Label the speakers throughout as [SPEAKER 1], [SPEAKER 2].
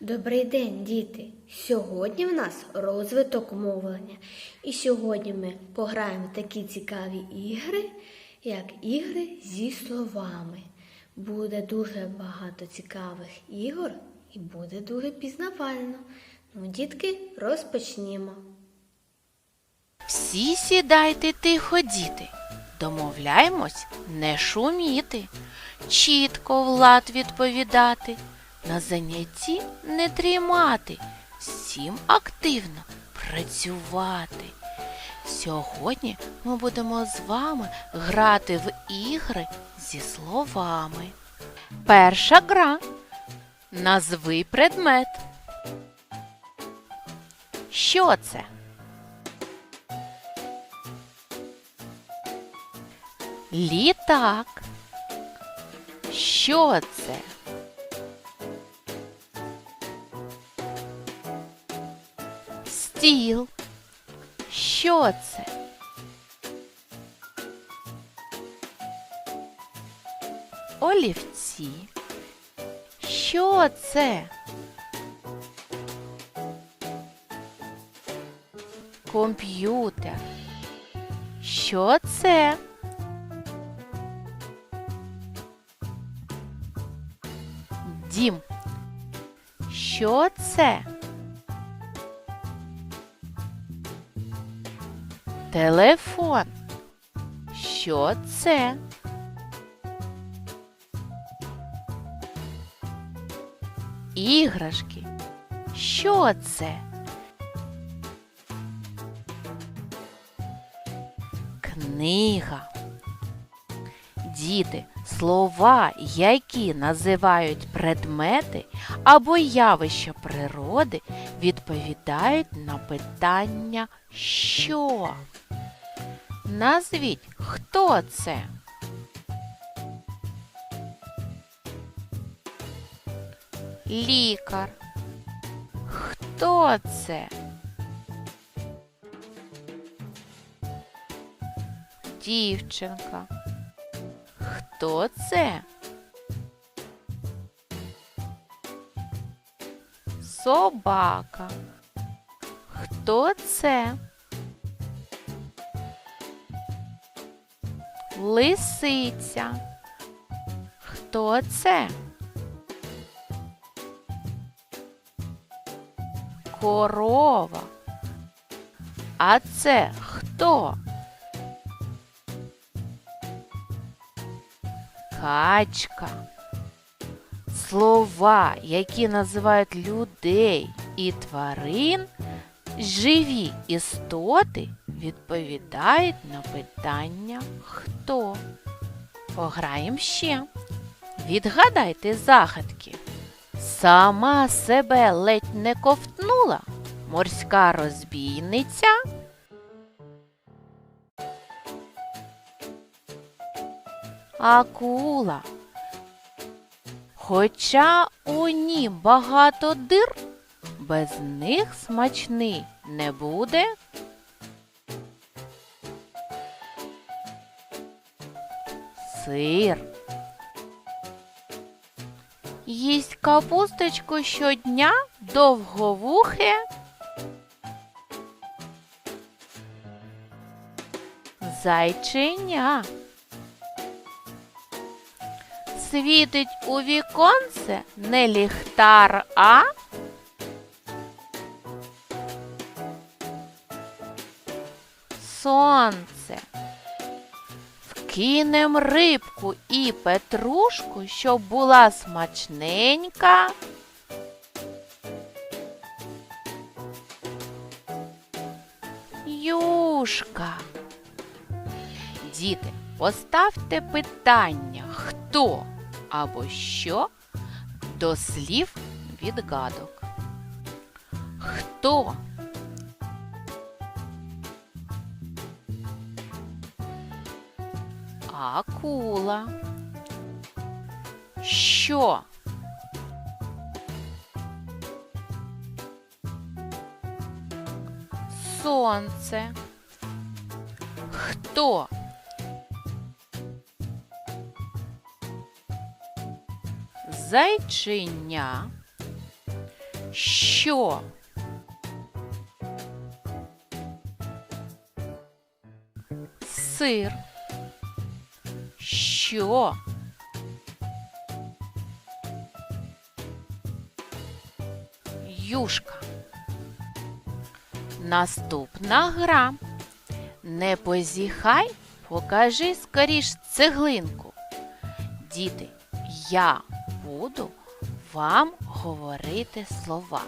[SPEAKER 1] Добрий день, діти! Сьогодні в нас розвиток мовлення. І сьогодні ми пограємо в такі цікаві ігри, як ігри зі словами. Буде дуже багато цікавих ігор і буде дуже пізнавально. Ну, дітки, розпочнімо.
[SPEAKER 2] Всі сідайте тихо, діти. Домовляємось не шуміти, чітко влад відповідати, на занятті не дрімати, всім активно працювати. Сьогодні ми будемо з вами грати в ігри зі словами. Перша гра. Назви предмет. Що це? Літак. Що це? Стіл. Що це? Олівці. Що це? Комп'ютер. Що це? Дім. Що це? Телефон. Що це? Іграшки. Що це? Книга. Діти, слова, які називають предмети або явища природи, відповідають на питання що. Назвіть, хто це? Лікар. Хто це? Дівчинка. Хто це? Собака. Хто це? Лисиця. Хто це? Корова. А це хто? Качка. Слова, які називають людей і тварин, живі істоти відповідають на питання хто. Пограємо ще. Відгадайте загадки. Сама себе ледь не ковтнула морська розбійниця. Акула. Хоча у ній багато дир, без них смачний не буде. Сир. Їсть капусточку щодня довговухе. Зайченя. Світить у віконце не ліхтар, а сонце. Вкинем рибку і петрушку, щоб була смачненька. Юшка. Діти, поставте питання, хто або що до слів відгадок. Хто? Акула. Що? Сонце. Хто? Зайчиня. Що? Сир. Що? Юшка. Наступна гра. Не позіхай, покажи скоріш цеглинку. Діти, я буду вам говорити слова,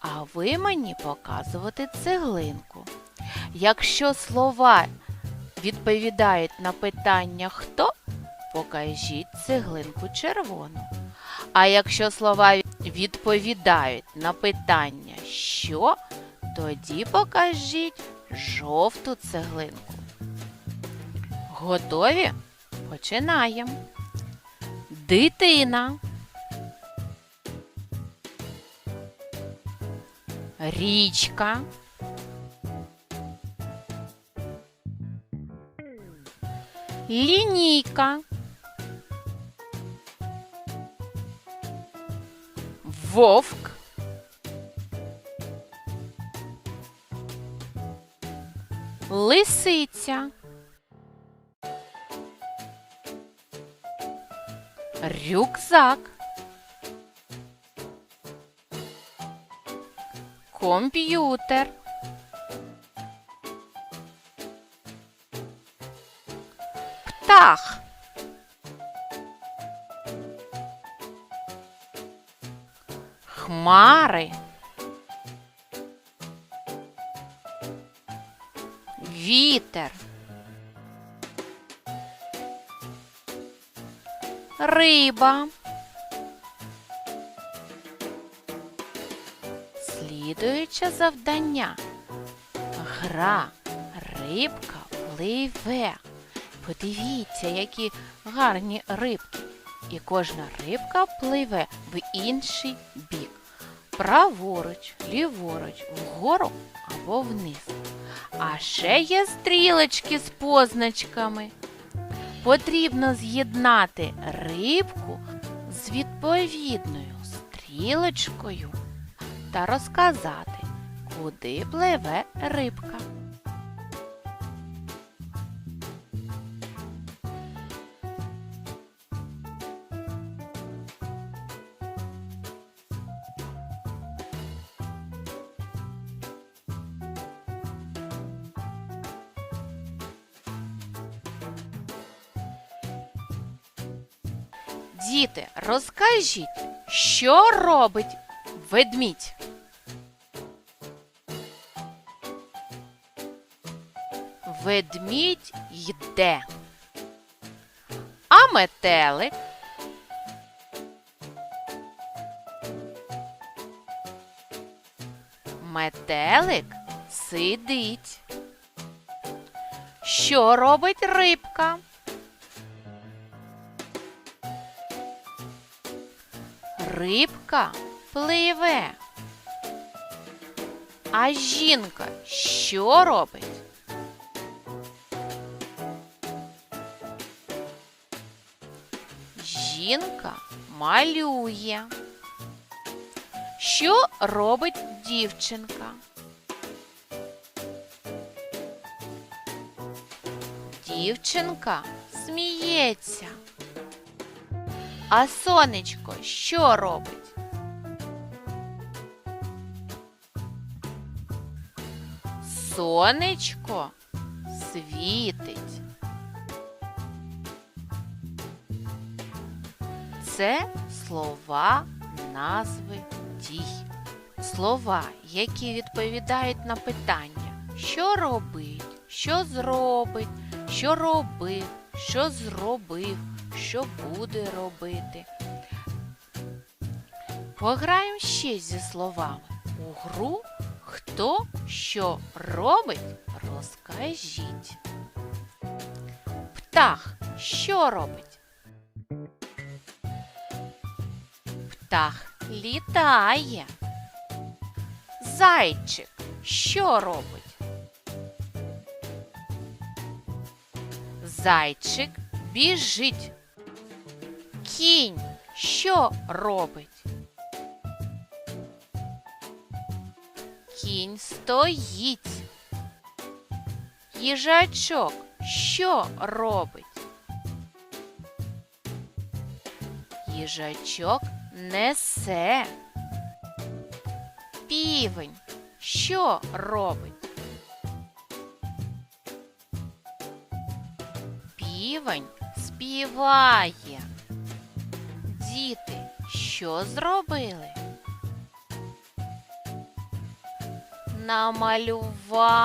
[SPEAKER 2] а ви мені показувати цеглинку. Якщо слова відповідають на питання хто, покажіть цеглинку червону. А якщо слова відповідають на питання що, тоді покажіть жовту цеглинку. Готові? Починаємо. Дитина. Річка. Лінійка. Вовк. Лисиця. Рюкзак. Комп'ютер. Птах. Хмари. Вітер. Риба. Слідуюче завдання. Гра рибка пливе. Подивіться, які гарні рибки. І кожна рибка пливе в інший бік. Праворуч, ліворуч, вгору або вниз. А ще є стрілочки з позначками. Потрібно з'єднати рибку з відповідною стрілочкою та розказати, куди пливе рибка. Діти, розкажіть, що робить ведмідь? Ведмідь йде. А метелик? Метелик сидить. Що робить рибка? Рибка пливе. А жінка що робить? Жінка малює. Що робить дівчинка? Дівчинка сміється. А сонечко що робить? Сонечко світить. Це слова назви дій. Слова, які відповідають на питання, що робить, що зробить, що робив, що зробив, що буде робити. Пограємо ще зі словами. У гру хто що робить, розкажіть. Птах що робить? Птах літає. Зайчик що робить? Зайчик біжить. Кінь що робить? Кінь стоїть. Їжачок що робить? Їжачок несе. Півень що робить? Півень співає. Діти що зробили? Намалювали.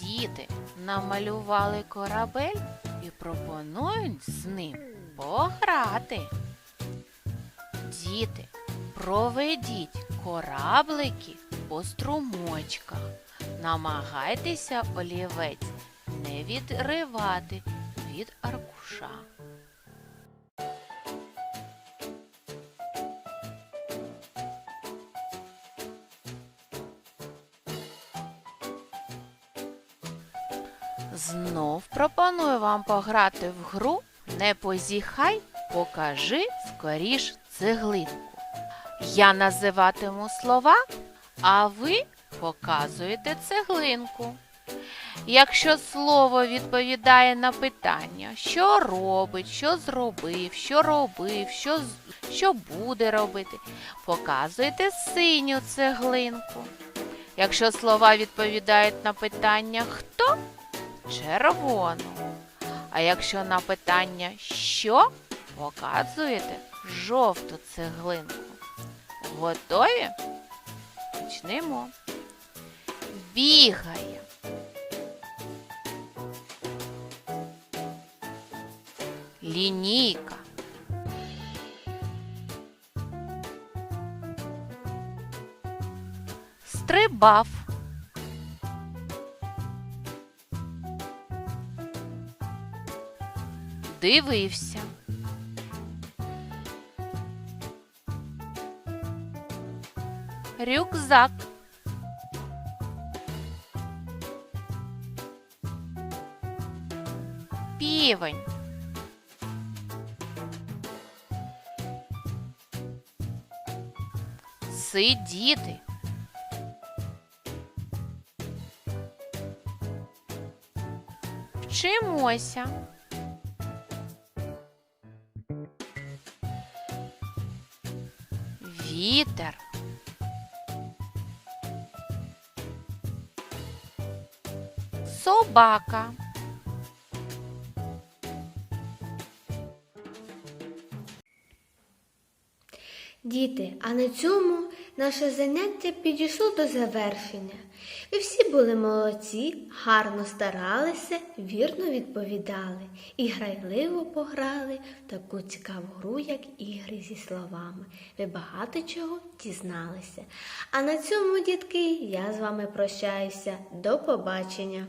[SPEAKER 2] Діти намалювали корабель і пропонують з ним пограти. Діти, проведіть кораблики по струмочках. Намагайтеся олівець не відривати від аркуша. Знов пропоную вам пограти в гру Не позіхай, покажи скоріш цеглинку. Я називатиму слова, а ви показуєте цеглинку. Якщо слово відповідає на питання, що робить, що зробив, що робив, що, що буде робити, показуєте синю цеглинку. Якщо слова відповідають на питання хто, червону. А якщо на питання що, показуєте жовту цеглинку. Готові? Почнемо. Бігає. Лінійка. Стрибав. Дивився. Рюкзак. Півень. Сидіти. Вчимося. Вітер. Собака.
[SPEAKER 1] Діти, а на цьому наше заняття підійшло до завершення. Ви всі були молодці, гарно старалися, вірно відповідали і грайливо пограли в таку цікаву гру, як ігри зі словами. Ви багато чого дізналися. А на цьому, дітки, я з вами прощаюся. До побачення!